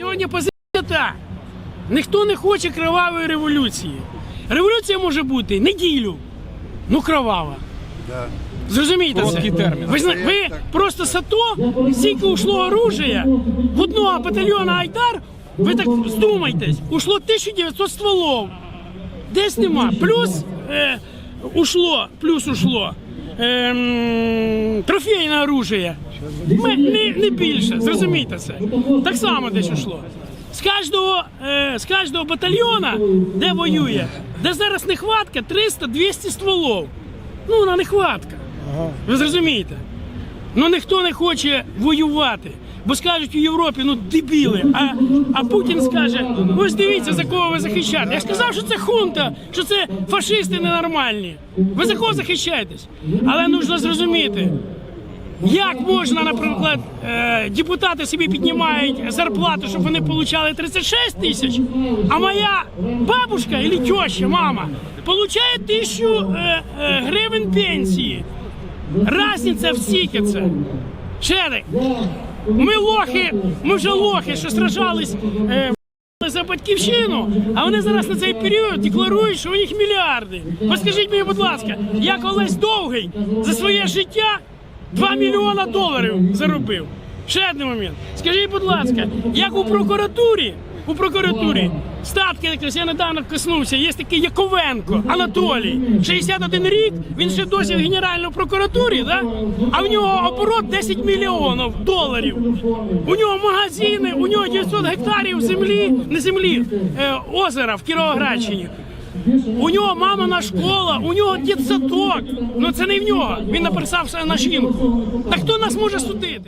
Сьогодні позиція та. Ніхто не хоче кривавої революції. Революція може бути неділю, ну кровава. Да. Зрозумієте це? Термін. Ви, зна- ви просто сато, скільки ушло оружия, в одного батальйона Айдар, ви так здумайтесь, ушло 1900 стволов. Десь нема. Плюс е, ушло, плюс ушло. Ем, трофейне оружие. Ми, не, не більше, зрозумійте це. Так само десь ушло. З кожного, е, з кожного батальйона, де воює, де зараз нехватка 300-200 стволов. Ну, вона нехватка. Ви зрозумієте? Ну ніхто не хоче воювати. Бо скажуть у Європі, ну дебіли. А, а Путін скаже: ось дивіться, за кого ви захищаєте. Я сказав, що це хунта, що це фашисти ненормальні. Ви за кого захищаєтесь? Але нужно зрозуміти, як можна, наприклад, е, депутати собі піднімають зарплату, щоб вони отримали 36 тисяч, а моя бабушка або теща, мама, отримує тисячу е, е, гривень пенсії. Разниця в скільки це. Ще ми лохи, ми вже лохи, що сражались за батьківщину, а вони зараз на цей період декларують, що у них мільярди. От скажіть мені, будь ласка, я колись довгий за своє життя 2 мільйона доларів заробив. Ще один момент. Скажіть, будь ласка, як у прокуратурі, у прокуратурі статки, якраз я недавно коснувся, є такий Яковенко Анатолій, 61 рік, він ще досі в Генеральній прокуратурі, да? а в нього оборот 10 мільйонів доларів. У нього магазини, у нього 900 гектарів землі, не землі, е, озера в Кіровоградщині. У нього мамина школа, у нього дитсадок. Ну це не в нього. Він написався на жінку. Та хто нас може судити?